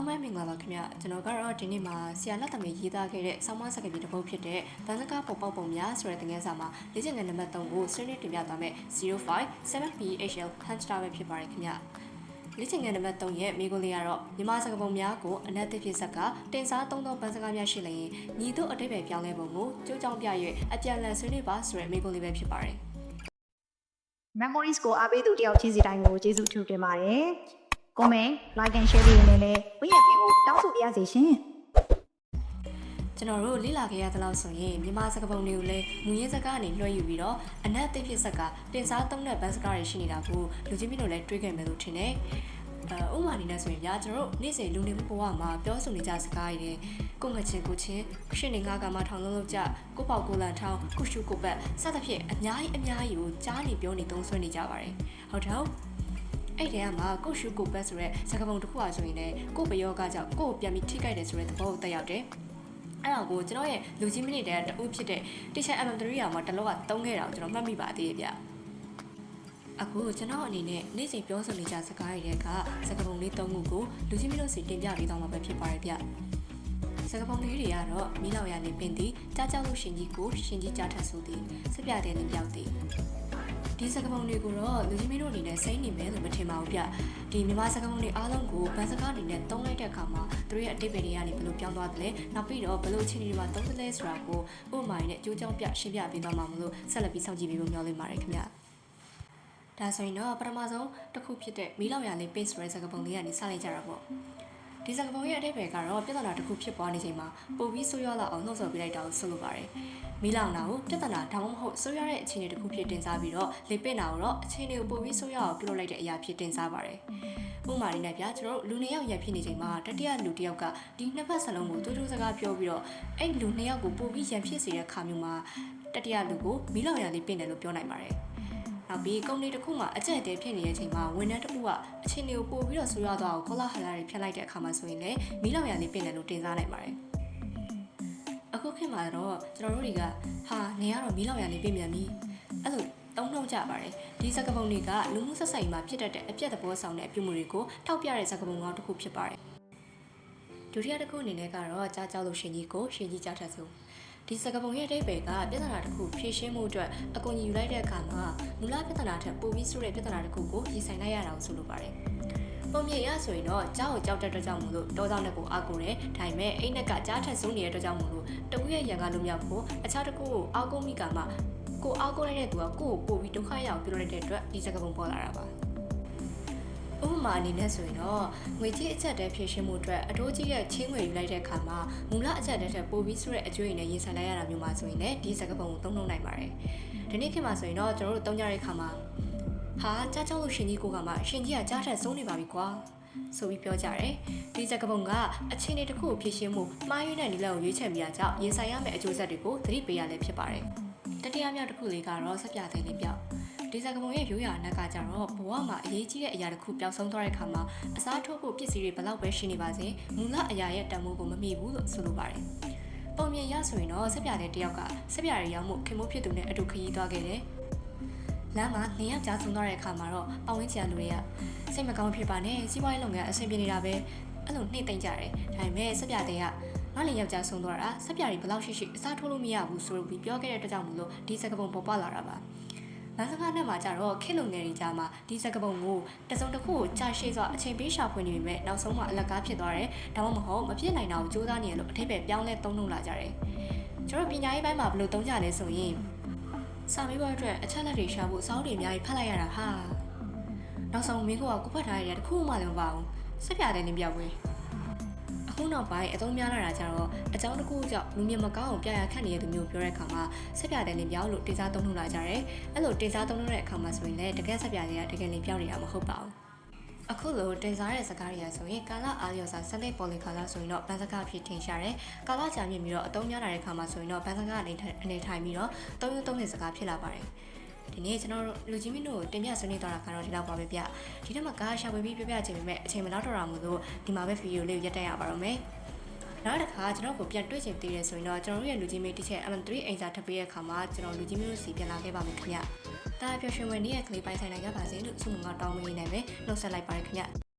လုံးပဲမင်္ဂလာပါခင်ဗျကျွန်တော်ကတော့ဒီနေ့မှာဆရာလက်သမီးရေးသားခဲ့တဲ့ဆောင်းမစကားပြေတစ်ပုဒ်ဖြစ်တဲ့ဗန်စကားပုံပေါက်ပုံများဆိုတဲ့သင်ခန်းစာမှာလေ့ကျင့်ခန်းနံပါတ်3ကိုဆွေးနွေးတင်ပြသွားမယ် 057BHL Hunter ပဲဖြစ်ပါတယ်ခင်ဗျလေ့ကျင့်ခန်းနံပါတ်3ရဲ့မိကိုလေးကတော့မြန်မာစကားပုံများကိုအနက်တစ်ဖြစ်ဆက်ကတင်စားသုံးသောဗန်စကားများရှိလျင်ညီတို့အတိတ်ပဲပြောင်းလဲပုံကိုကြိုးကြောင်းပြ၍အပြန်အလှန်ဆွေးနွေးပါဆိုတဲ့မိကိုလေးပဲဖြစ်ပါတယ် memories ကိုအားပေးသူတယောက်ချင်းစီတိုင်းကိုကျေးဇူးထူတင်ပါတယ်။ comment like and share လေးနဲ့လည်းဝိရပေးဖို့တောင်းဆိုပါရစေရှင်ကျွန်တော်တို့လေ့လာခဲ့ရသလောက်ဆိုရင်မြန်မာစကားပုံတွေကိုလည်းမူရင်းစကားအနေလွှဲယူပြီးတော့အနက်အသိဖြစ်ဆက်ကတင်စားသုံးတဲ့ဗန်စကားတွေရှိနေတာကိုလူချင်းမျိုးတို့လည်းတွေးခဲ့မယ်လို့ထင်တယ်။အဲဥပမာအနေနဲ့ဆိုရင်ဗျာကျွန်တော်တို့နေ့စဉ်လူနေမှုဘဝမှာပြောဆိုနေကြစကားတွေကိုငှချင်းကိုချင်းရှင်းနေငါကမှထောင်လုံးလုံးကြကိုပေါက်ကိုလန်ထောင်းကုရှုကိုပတ်စသဖြင့်အများကြီးအများကြီးကိုကြားနေပြောနေသုံးဆွဲနေကြပါတယ်။ဟုတ်တော့ အဲ့တဲကမှာကိုရှုကိုပတ်ဆိုရဲစကားပုံတစ်ခုอ่ะဆိုရင်လည်းကိုပယောကကြောင့်ကိုကိုပြန်ပြီးထိကြိုက်တယ်ဆိုတဲ့သဘောကိုတက်ရောက်တယ်။အဲ့ဒါကိုကျွန်တော်ရဲ့လူကြီးမိနေတဲ့တူဖြစ်တဲ့ teacher MM3 ရာမှာတလောကတုံးခဲ့တာကိုကျွန်တော်မှတ်မိပါသေးရဲ့ဗျ။အခုကျွန်တော်အနေနဲ့နေ့စဉ်ပြောဆိုနေကြစကားတွေကစကားပုံလေး၃ခုကိုလူကြီးမိလို့စီတင်ပြပေးသွားမှာပဲဖြစ်ပါတယ်ဗျ။စကားပုံလေးတွေကတော့မိလောက်ရနေပင်သည်ကြားကြောက်လို့ရှင်ကြီးကိုရှင်ကြီးကြားထပ်ဆိုသည်စပြတဲ့နေပြောက်သည် ဒီစကားပုံတွေကိုတော့လူကြီးမင်းတို့အနေနဲ့စိမ့်နေမယ်လို့မထင်ပါဘူးဗျဒီမြန်မာစကားပုံတွေအားလုံးကိုဗန်စကားအနေနဲ့သုံးလိုက်တဲ့အခါမှာသူတို့ရဲ့အတိတ်ပဲတွေကနေဘယ်လိုပြောင်းသွားတယ်လဲနောက်ပြီးတော့ဘယ်လိုအခြေအနေတွေမှာသုံးသလဲဆိုတာကိုဥပမာရင်းနဲ့အကျိုးကြောင့်ပြရှင်းပြပေးသွားမှာမလို့ဆက်လက်ပြီးစောင့်ကြည့်ပေးဖို့မျှော်လင့်ပါတယ်ခင်ဗျဒါဆိုရင်တော့ပထမဆုံးတစ်ခုဖြစ်တဲ့မီးလောက်ရလေး paste ဆိုတဲ့စကားပုံလေးကနေစလိုက်ကြတာပေါ့ ဒီစကားပုံရဲ့အတိတ်ပဲကတော့ပြဿနာတစ်ခုဖြစ်ပွားနေချိန်မှာပိုပြီးဆိုးရွားလာအောင်နှုတ်ဆော်ပေးလိုက်တာကိုဆိုလိုပါတယ်မီးလောင်တာကိုပြဿနာဒါမှမဟုတ်ဆိုးရွားတဲ့အခြေအနေတစ်ခုဖြစ်တင်စားပြီးတော့လေပင့်တာကိုတော့အခြေအနေကိုပိုပြီးဆိုးရွားအောင်ပြုလုပ်လိုက်တဲ့အရာဖြစ်တင်စားပါတယ်ဥပမာလေးနဲ့ဗျာကျွန်တော်တို့လူနှစ်ယောက်ရန်ဖြစ်နေချိန်မှာတတိယလူတစ်ယောက်ကဒီနှစ်ဖက်စလုံးကိုတူတူစကားပြောပြီးတော့အဲ့လူနှစ်ယောက်ကိုပိုပြီးရန်ဖြစ်စေတဲ့ခါမျိုးမှာတတိယလူကိုမီးလောင်ရလေးပင့်တယ်လို့ပြောနိုင်ပါတယ် နောက်ပြီးကုမ္ပဏီတစ်ခုမှာအကျင့်အတဲဖြစ်နေတဲ့အချိန်မှာဝန်ထမ်းတစ်ခုကအခြေအနေကိုပို့ပြီးတော့ဆိုးရွားသွားအောင်ကောလာဟလာတွေဖျက်လိုက်တဲ့အခါမှာဆိုရင်လည်းမီးလောင်ရလေးပင့်တယ်လို့တင်စားနိုင်ပါတယ်အခုခေတ်မှာတော့ကျွန်တော်တို့တွေကဟာနေရတော့မီးလောင်ရလေးပင့်မြန်ပြီအဲ့လိုတုံ့နှောက်ကြပါတယ်ဒီစကားပုံတွေကလူမှုဆက်ဆံရေးမှာဖြစ်တတ်တဲ့အပြက်သဘောဆောင်တဲ့အပြုမှုတွေကိုထောက်ပြတဲ့စကားပုံကောင်းတစ်ခုဖြစ်ပါတယ်ဒုတိယတစ်ခုအနေနဲ့ကတော့ကြားကြောက်လို့ရှင်ကြီးကိုရှင်ကြီးကြားထက်ဆုံး ဒီစကားပုံရဲ့အဓိပ္ပာယ်ကပြဿနာတစ်ခုဖြေရှင်းမှုအတွက်အကူအညီယူလိုက်တဲ့အခါမှာမူလပြဿနာထက်ပိုပြီးဆိုးတဲ့ပြဿနာတစ်ခုကိုရင်ဆိုင်လိုက်ရတာကိုဆိုလိုပါတယ်ပုံမြင်ရဆိုရင်တော့ကြောက်ကိုကြောက်တဲ့အတွက်ကြောင့်မို့လို့တောကြောင့်နဲ့ကိုအာကိုတယ်ဒါပေမဲ့အိမ်နဲ့ကကြားထက်ဆုံးနေတဲ့အတွက်ကြောင့်မို့လို့တပူရဲ့ရံကလုံးမြောက်ဖို့အခြားတစ်ခုကိုအာကိုမိကမှကိုအာကိုလိုက်တဲ့သူကကိုကိုပို့ပြီးဒုက္ခရောက်ပြုလုပ်လိုက်တဲ့အတွက်ဒီစကားပုံပေါ်လာတာပါ ဥပမာအနေနဲ့ဆိုရင်တော့ငွေကြီးအချက်တည်းဖြည့်ရှင်းမှုအတွက်အတိုးကြီးရဲ့ချင်းငွေယူလိုက်တဲ့အခါမှာမူလအချက်တည်းထက်ပိုပြီးဆိုတဲ့အကျွေးနဲ့ရင်ဆိုင်လိုက်ရတာမျိုးမှဆိုရင်လည်းဒီစကားပုံကိုသုံးနှုန်းနိုင်ပါတယ်ဒီနေ့ခေတ်မှာဆိုရင်တော့ကျွန်တော်တို့သုံးကြတဲ့အခါမှာဟာကြားကြောက်လို့ရှင်ကြီးကိုကမှရှင်ကြီးကကြားထက်ဆုံးနေပါပြီကွာဆိုပြီးပြောကြတယ်ဒီစကားပုံကအချိန်တွေတစ်ခုကိုဖြည့်ရှင်းမှုမှားယွင်းတဲ့နည်းလမ်းကိုရွေးချယ်မိတာကြောင့်ရင်ဆိုင်ရမယ့်အကျိုးဆက်တွေကိုသတိပေးရလဲဖြစ်ပါတယ်တတိယမြောက်တစ်ခုလေးကတော့ဆက်ပြတဲ့လေးပြောက် ဒီစကားပုံရဲ့ရိုးရာအနက်ကကြတော့ဘဝမှာအရေးကြီးတဲ့အရာတစ်ခုပျောက်ဆုံးသွားတဲ့အခါမှာအစားထိုးဖို့ပစ္စည်းတွေဘလောက်ပဲရှိနေပါစေမူလအရာရဲ့တန်ဖိုးကိုမမီဘူးလို့ဆိုလိုပါတယ်ပုံမြင်ရဆိုရင်တော့ဆက်ပြတဲ့တယောက်ကဆက်ပြရရောက်မှုခင်မိုးဖြစ်သူနဲ့အတူခရီးသွားခဲ့တယ်လမ်းမှာနေရောက်ကြားဆုံးသွားတဲ့အခါမှာတော့ပဝင်းချန်လူတွေကစိတ်မကောင်းဖြစ်ပါနဲ့စီးပွားရေးလုပ်ငန်းအဆင်ပြေနေတာပဲအဲ့လိုနှိမ့်သိမ့်ကြတယ်ဒါပေမဲ့ဆက်ပြတဲ့ကငါလည်းယောက်ျားဆုံးသွားတာဆက်ပြတွေဘလောက်ရှိရှိအစားထိုးလို့မရဘူးဆိုပြီးပြောခဲ့တဲ့အတွက်ကြောင့်မလို့ဒီစကားပုံပေါ်ပေါက်လာတာပါ လမ်းစကားနဲ့မှာကြတော့ခေတ်လုံငယ်တွေကြားမှာဒီစကားပုံကိုတစုံတစ်ခုကိုကြာရှည်စွာအချိန်ပေးရှာဖွေနေပေမဲ့နောက်ဆုံးမှအလကားဖြစ်သွားတယ်ဒါမှမဟုတ်မဖြစ်နိုင်တာကိုစူးစမ်းနေရလို့အထိပ္ပယ်ပြောင်းလဲသုံးနှုတ်လာကြတယ်ကျွန်တော်ပညာရေးပိုင်းမှာဘယ်လိုသုံးကြလဲဆိုရင်စာမေးပွဲအတွက်အချက်လက်တွေရှာဖို့စောင်းတွေအများကြီးဖတ်လိုက်ရတာဟာနောက်ဆုံးမင်းကကိုဖတ်ထားရတဲ့တခုမှလည်းမပါဘူးဆက်ပြတဲ့နေပြောက်ဝေးအ ခုနောက်ပိုင်းအသုံးများလာတာကြတော့အကြောင်းတစ်ခုကြောင့်လူမြင်မကောင်းအောင်ပြရခတ်နေတဲ့သူမျိုးပြောတဲ့အခါမှာဆက်ပြတဲ့နေပြောက်လို့တင်စားသုံးနှုတ်လာကြတယ်အဲ့လိုတင်စားသုံးနှုတ်တဲ့အခါမှာဆိုရင်လည်းတကယ်ဆက်ပြတွေကတကယ်နေပြောက်နေတာမဟုတ်ပါဘူးအခုလိုတင်စားတဲ့စကားတွေကဆိုရင်ကာလအားလျော်စာဆက်လက်ပေါ်လင်ကာလဆိုရင်တော့ဗန်စကားဖြစ်ထင်ရှားတယ်။ကာလကြာမြင့်ပြီးတော့အသုံးများလာတဲ့ခါမှာဆိုရင်တော့ဗန်စကားအနေအနေထိုင်ပြီးတော့သုံးရုံသုံးနေစကားဖြစ်လာပါတယ်။ ဒီနေ့ကျွန်တော်တို့လူကြီးမင်းတို့တင်ပြဆွေးနွေးသွားတာကတော့ဒီလောက်ပါပဲဗျ။ဒီနေ့မှာကားရှာဝယ်ပြီးပြပြချင်ပေမဲ့အချိန်မလောက်တော့တာမို့လို့ဒီမှာပဲဗီဒီယိုလေးကိုရပ်တက်ရပါတော့မယ်။နောက်တစ်ခါကျွန်တော်ကိုပြန်တွေ့ချင်သေးတယ်ဆိုရင်တော့ကျွန်တော်တို့ရဲ့လူကြီးမေးတစ်ချက် M3 အိမ်စာထပ်ပေးတဲ့အခါမှာကျွန်တော်လူကြီးမေးတို့စီပြန်လာခဲ့ပါမယ်ခင်ဗျ။ဒါပျော်ရွှင်ဝင်နေ့ရဲ့ကလေးပိုင်ဆိုင်နိုင်ကြပါစေလို့ဆုမွန်ကတောင်းမရင်းနေပဲနှုတ်ဆက်လိုက်ပါရခင်ဗျ။